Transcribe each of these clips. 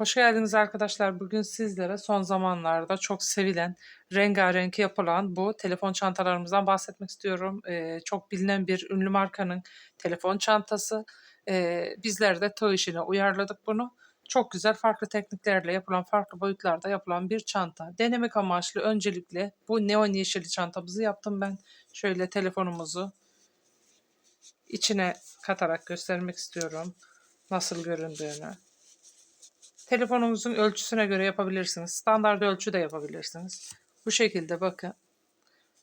Hoş geldiniz arkadaşlar. Bugün sizlere son zamanlarda çok sevilen, rengarenk yapılan bu telefon çantalarımızdan bahsetmek istiyorum. Ee, çok bilinen bir ünlü markanın telefon çantası. Ee, bizler de tığ işine uyarladık bunu. Çok güzel farklı tekniklerle yapılan, farklı boyutlarda yapılan bir çanta. Denemek amaçlı öncelikle bu neon yeşili çantamızı yaptım ben. Şöyle telefonumuzu içine katarak göstermek istiyorum nasıl göründüğünü. Telefonunuzun ölçüsüne göre yapabilirsiniz. Standart ölçü de yapabilirsiniz. Bu şekilde bakın.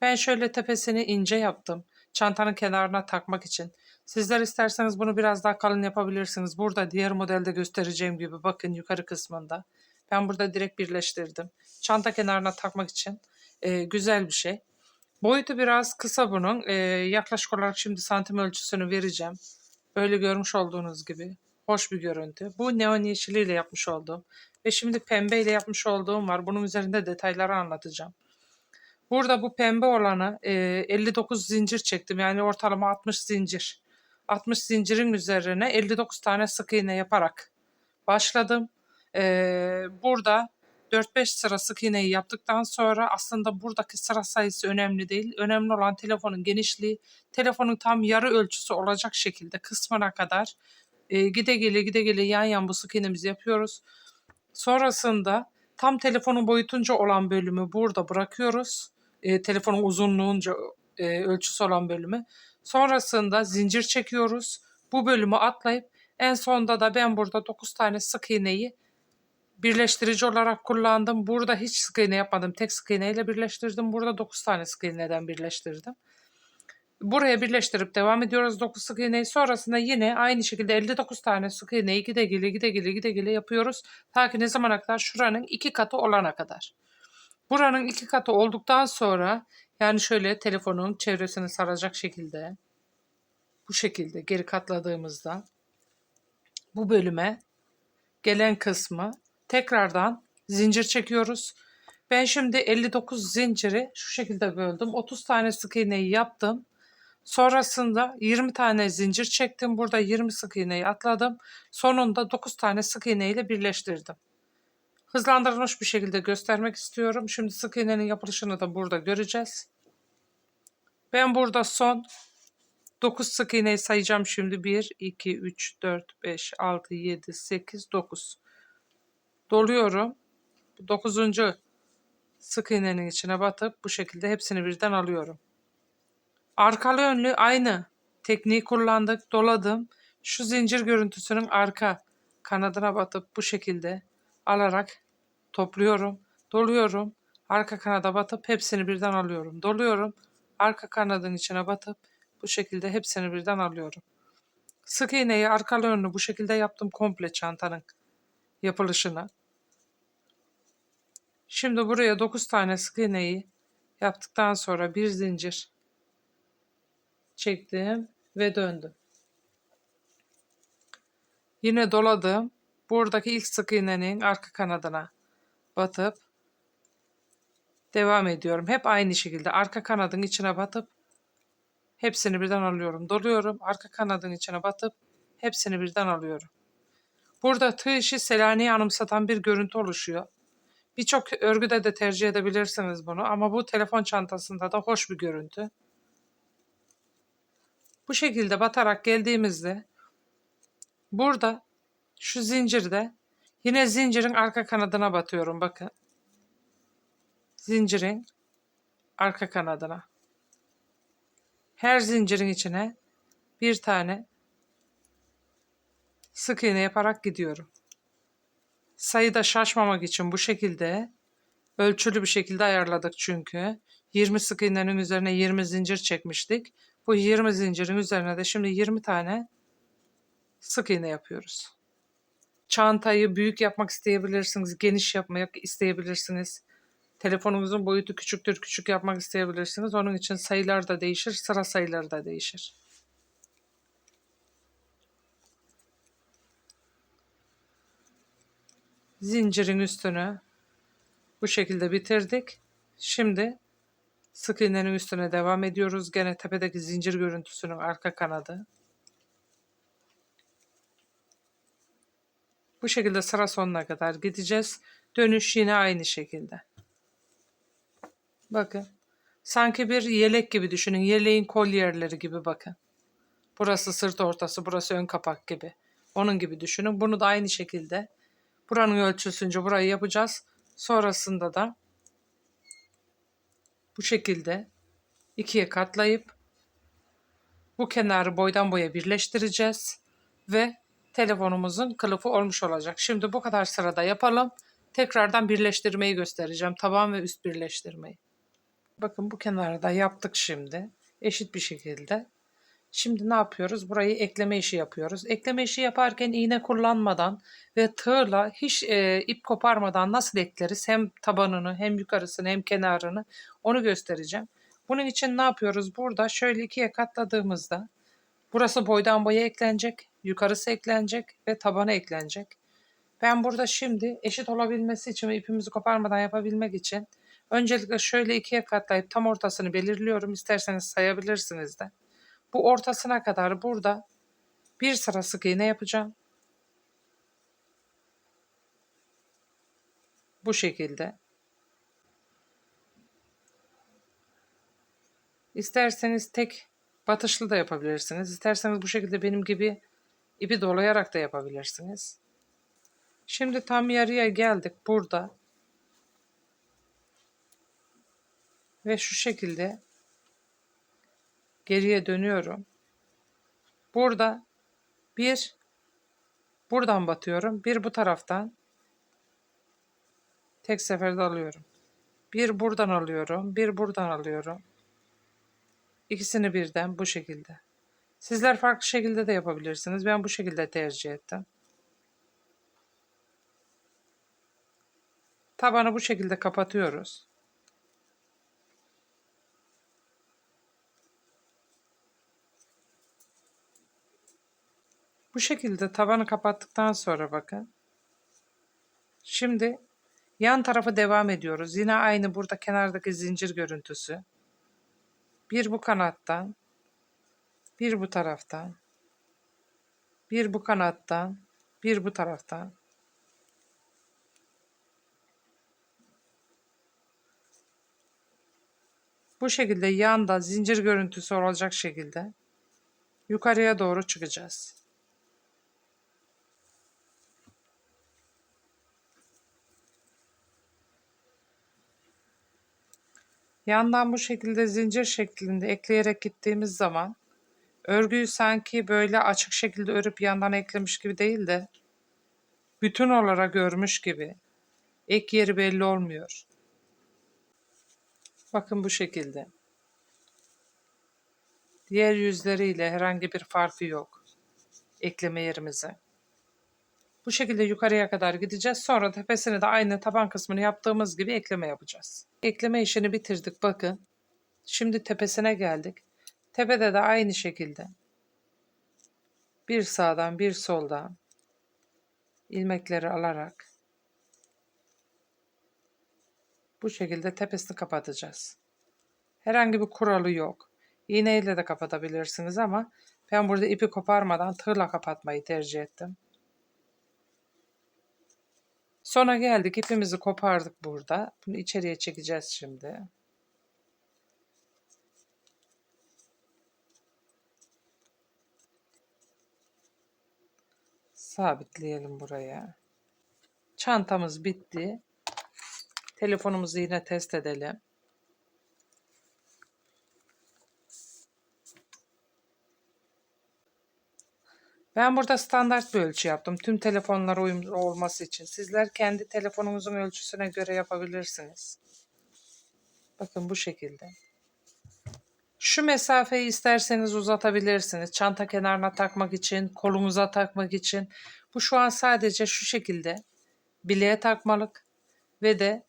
Ben şöyle tepesini ince yaptım. Çantanın kenarına takmak için. Sizler isterseniz bunu biraz daha kalın yapabilirsiniz. Burada diğer modelde göstereceğim gibi bakın yukarı kısmında. Ben burada direkt birleştirdim. Çanta kenarına takmak için e, güzel bir şey. Boyutu biraz kısa bunun. E, yaklaşık olarak şimdi santim ölçüsünü vereceğim. Böyle görmüş olduğunuz gibi. Hoş bir görüntü. Bu neon yeşiliyle yapmış olduğum ve şimdi pembeyle yapmış olduğum var. Bunun üzerinde detayları anlatacağım. Burada bu pembe olanı e, 59 zincir çektim. Yani ortalama 60 zincir. 60 zincirin üzerine 59 tane sık iğne yaparak başladım. E, burada 4-5 sıra sık iğneyi yaptıktan sonra aslında buradaki sıra sayısı önemli değil. Önemli olan telefonun genişliği, telefonun tam yarı ölçüsü olacak şekilde kısmına kadar e, gide gele gide gele yan yan bu sık iğnemizi yapıyoruz. Sonrasında tam telefonun boyutunca olan bölümü burada bırakıyoruz. E, telefonun uzunluğunca e, ölçüsü olan bölümü. Sonrasında zincir çekiyoruz. Bu bölümü atlayıp en sonda da ben burada 9 tane sık iğneyi birleştirici olarak kullandım. Burada hiç sık iğne yapmadım. Tek sık iğneyle birleştirdim. Burada 9 tane sık iğneden birleştirdim. Buraya birleştirip devam ediyoruz 9 sık iğneyi. Sonrasında yine aynı şekilde 59 tane sık iğneyi gide gele gide gele gide gele yapıyoruz. Ta ki ne zamana kadar? Şuranın iki katı olana kadar. Buranın iki katı olduktan sonra yani şöyle telefonun çevresini saracak şekilde bu şekilde geri katladığımızda bu bölüme gelen kısmı tekrardan zincir çekiyoruz. Ben şimdi 59 zinciri şu şekilde böldüm. 30 tane sık iğneyi yaptım. Sonrasında 20 tane zincir çektim. Burada 20 sık iğneyi atladım. Sonunda 9 tane sık iğne ile birleştirdim. Hızlandırılmış bir şekilde göstermek istiyorum. Şimdi sık iğnenin yapılışını da burada göreceğiz. Ben burada son 9 sık iğneyi sayacağım şimdi. 1, 2, 3, 4, 5, 6, 7, 8, 9. Doluyorum. 9. sık iğnenin içine batıp bu şekilde hepsini birden alıyorum. Arkalı önlü aynı tekniği kullandık. Doladım. Şu zincir görüntüsünün arka kanadına batıp bu şekilde alarak topluyorum. Doluyorum. Arka kanada batıp hepsini birden alıyorum. Doluyorum. Arka kanadın içine batıp bu şekilde hepsini birden alıyorum. Sık iğneyi arkalı önlü bu şekilde yaptım komple çantanın yapılışını. Şimdi buraya 9 tane sık iğneyi yaptıktan sonra bir zincir çektim ve döndüm. Yine doladım. Buradaki ilk sık iğnenin arka kanadına batıp devam ediyorum. Hep aynı şekilde arka kanadın içine batıp hepsini birden alıyorum. Doluyorum. Arka kanadın içine batıp hepsini birden alıyorum. Burada tığ işi Selanik'i anımsatan bir görüntü oluşuyor. Birçok örgüde de tercih edebilirsiniz bunu ama bu telefon çantasında da hoş bir görüntü. Bu şekilde batarak geldiğimizde burada şu zincirde yine zincirin arka kanadına batıyorum bakın. Zincirin arka kanadına. Her zincirin içine bir tane sık iğne yaparak gidiyorum. Sayıda şaşmamak için bu şekilde ölçülü bir şekilde ayarladık çünkü. 20 sık iğnenin üzerine 20 zincir çekmiştik. Bu 20 zincirin üzerine de şimdi 20 tane sık iğne yapıyoruz. Çantayı büyük yapmak isteyebilirsiniz, geniş yapmak isteyebilirsiniz. Telefonunuzun boyutu küçüktür, küçük yapmak isteyebilirsiniz. Onun için sayılar da değişir, sıra sayıları da değişir. Zincirin üstünü bu şekilde bitirdik. Şimdi Sık üstüne devam ediyoruz. Gene tepedeki zincir görüntüsünün arka kanadı. Bu şekilde sıra sonuna kadar gideceğiz. Dönüş yine aynı şekilde. Bakın. Sanki bir yelek gibi düşünün. Yeleğin kol yerleri gibi bakın. Burası sırt ortası, burası ön kapak gibi. Onun gibi düşünün. Bunu da aynı şekilde buranın ölçüsünce burayı yapacağız. Sonrasında da bu şekilde ikiye katlayıp bu kenarı boydan boya birleştireceğiz ve telefonumuzun kılıfı olmuş olacak. Şimdi bu kadar sırada yapalım. Tekrardan birleştirmeyi göstereceğim. Taban ve üst birleştirmeyi. Bakın bu kenarı da yaptık şimdi. Eşit bir şekilde. Şimdi ne yapıyoruz? Burayı ekleme işi yapıyoruz. Ekleme işi yaparken iğne kullanmadan ve tığla hiç e, ip koparmadan nasıl ekleriz? Hem tabanını hem yukarısını hem kenarını onu göstereceğim. Bunun için ne yapıyoruz? Burada şöyle ikiye katladığımızda burası boydan boya eklenecek, yukarısı eklenecek ve tabana eklenecek. Ben burada şimdi eşit olabilmesi için ve ipimizi koparmadan yapabilmek için öncelikle şöyle ikiye katlayıp tam ortasını belirliyorum. İsterseniz sayabilirsiniz de. Bu ortasına kadar burada bir sıra sık iğne yapacağım. Bu şekilde. İsterseniz tek batışlı da yapabilirsiniz. İsterseniz bu şekilde benim gibi ipi dolayarak da yapabilirsiniz. Şimdi tam yarıya geldik burada. Ve şu şekilde geriye dönüyorum. Burada bir buradan batıyorum. Bir bu taraftan tek seferde alıyorum. Bir buradan alıyorum. Bir buradan alıyorum. İkisini birden bu şekilde. Sizler farklı şekilde de yapabilirsiniz. Ben bu şekilde tercih ettim. Tabanı bu şekilde kapatıyoruz. Bu şekilde tabanı kapattıktan sonra bakın. Şimdi yan tarafı devam ediyoruz. Yine aynı burada kenardaki zincir görüntüsü. Bir bu kanattan, bir bu taraftan, bir bu kanattan, bir bu taraftan. Bu şekilde yanda zincir görüntüsü olacak şekilde yukarıya doğru çıkacağız. Yandan bu şekilde zincir şeklinde ekleyerek gittiğimiz zaman örgüyü sanki böyle açık şekilde örüp yandan eklemiş gibi değil de bütün olarak örmüş gibi. Ek yeri belli olmuyor. Bakın bu şekilde. Diğer yüzleriyle herhangi bir farkı yok. Ekleme yerimize. Bu şekilde yukarıya kadar gideceğiz. Sonra tepesini de aynı taban kısmını yaptığımız gibi ekleme yapacağız. Ekleme işini bitirdik bakın. Şimdi tepesine geldik. Tepede de aynı şekilde. Bir sağdan bir soldan ilmekleri alarak bu şekilde tepesini kapatacağız. Herhangi bir kuralı yok. İğneyle de kapatabilirsiniz ama ben burada ipi koparmadan tığla kapatmayı tercih ettim. Sonra geldik ipimizi kopardık burada. Bunu içeriye çekeceğiz şimdi. Sabitleyelim buraya. Çantamız bitti. Telefonumuzu yine test edelim. Ben burada standart bir ölçü yaptım. Tüm telefonlara uyumlu olması için. Sizler kendi telefonunuzun ölçüsüne göre yapabilirsiniz. Bakın bu şekilde. Şu mesafeyi isterseniz uzatabilirsiniz. Çanta kenarına takmak için, kolunuza takmak için. Bu şu an sadece şu şekilde bileğe takmalık ve de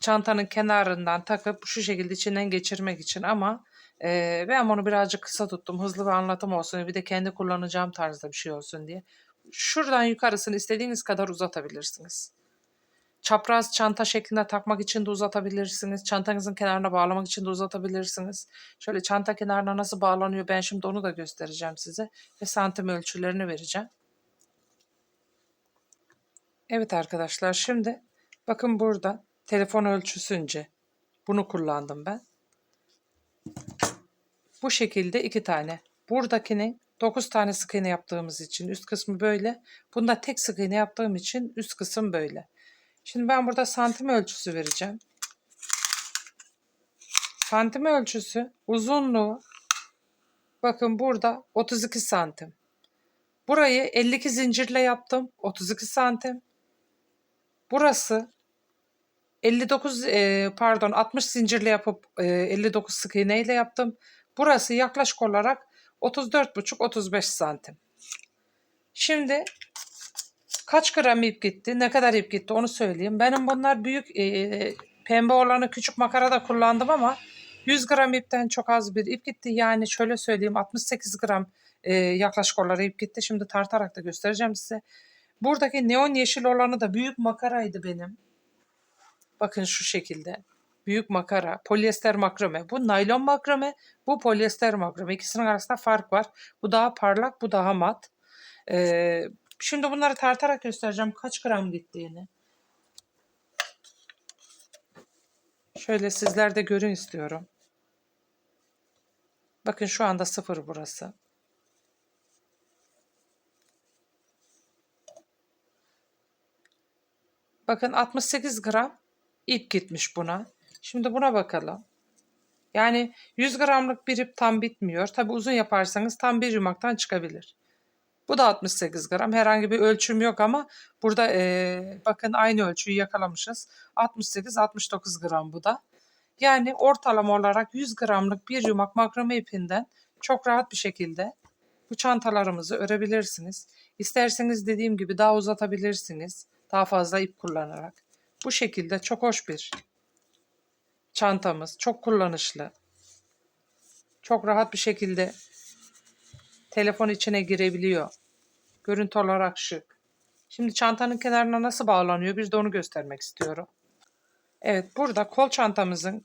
çantanın kenarından takıp şu şekilde içinden geçirmek için ama e, ben bunu birazcık kısa tuttum. Hızlı bir anlatım olsun bir de kendi kullanacağım tarzda bir şey olsun diye. Şuradan yukarısını istediğiniz kadar uzatabilirsiniz. Çapraz çanta şeklinde takmak için de uzatabilirsiniz. Çantanızın kenarına bağlamak için de uzatabilirsiniz. Şöyle çanta kenarına nasıl bağlanıyor ben şimdi onu da göstereceğim size. Ve santim ölçülerini vereceğim. Evet arkadaşlar şimdi bakın burada telefon ölçüsünce bunu kullandım ben. Bu şekilde iki tane. Buradakinin 9 tane sık iğne yaptığımız için üst kısmı böyle. Bunda tek sık iğne yaptığım için üst kısım böyle. Şimdi ben burada santim ölçüsü vereceğim. Santim ölçüsü uzunluğu bakın burada 32 santim. Burayı 52 zincirle yaptım. 32 santim. Burası 59 e, pardon 60 zincirle yapıp e, 59 sık iğne ile yaptım. Burası yaklaşık olarak 34,5-35 santim. Şimdi kaç gram ip gitti, ne kadar ip gitti onu söyleyeyim. Benim bunlar büyük e, pembe olanı küçük makarada kullandım ama 100 gram ipten çok az bir ip gitti. Yani şöyle söyleyeyim 68 gram e, yaklaşık olarak ip gitti. Şimdi tartarak da göstereceğim size. Buradaki neon yeşil olanı da büyük makaraydı benim. Bakın şu şekilde. Büyük makara, polyester makrame. Bu naylon makrame, bu polyester makrame. İkisinin arasında fark var. Bu daha parlak, bu daha mat. Ee, şimdi bunları tartarak göstereceğim kaç gram gittiğini. Şöyle sizler de görün istiyorum. Bakın şu anda sıfır burası. Bakın 68 gram ip gitmiş buna. Şimdi buna bakalım. Yani 100 gramlık bir ip tam bitmiyor. Tabi uzun yaparsanız tam bir yumaktan çıkabilir. Bu da 68 gram. Herhangi bir ölçüm yok ama burada e, bakın aynı ölçüyü yakalamışız. 68-69 gram bu da. Yani ortalama olarak 100 gramlık bir yumak makrame ipinden çok rahat bir şekilde bu çantalarımızı örebilirsiniz. İsterseniz dediğim gibi daha uzatabilirsiniz. Daha fazla ip kullanarak. Bu şekilde çok hoş bir çantamız. Çok kullanışlı. Çok rahat bir şekilde telefon içine girebiliyor. Görüntü olarak şık. Şimdi çantanın kenarına nasıl bağlanıyor bir de onu göstermek istiyorum. Evet burada kol çantamızın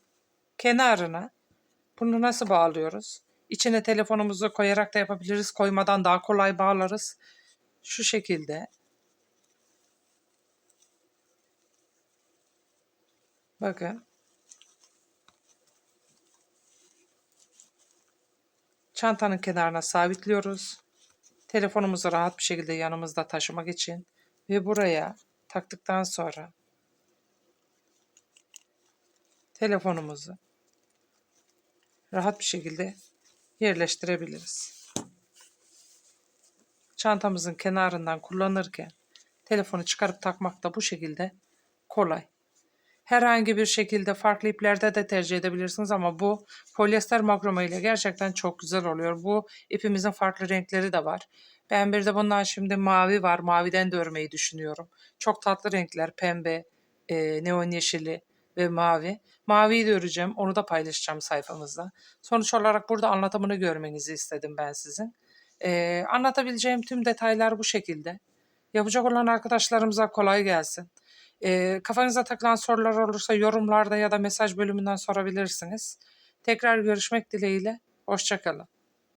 kenarına bunu nasıl bağlıyoruz? İçine telefonumuzu koyarak da yapabiliriz. Koymadan daha kolay bağlarız. Şu şekilde. Bakın. Çantanın kenarına sabitliyoruz. Telefonumuzu rahat bir şekilde yanımızda taşımak için ve buraya taktıktan sonra telefonumuzu rahat bir şekilde yerleştirebiliriz. Çantamızın kenarından kullanırken telefonu çıkarıp takmak da bu şekilde kolay. Herhangi bir şekilde farklı iplerde de tercih edebilirsiniz ama bu polyester makrome ile gerçekten çok güzel oluyor. Bu ipimizin farklı renkleri de var. Ben bir de bundan şimdi mavi var. Maviden de örmeyi düşünüyorum. Çok tatlı renkler. Pembe, e, neon yeşili ve mavi. Maviyi de öreceğim. Onu da paylaşacağım sayfamızda. Sonuç olarak burada anlatımını görmenizi istedim ben sizin. E, anlatabileceğim tüm detaylar bu şekilde. Yapacak olan arkadaşlarımıza kolay gelsin. E, kafanıza takılan sorular olursa yorumlarda ya da mesaj bölümünden sorabilirsiniz. Tekrar görüşmek dileğiyle. Hoşçakalın.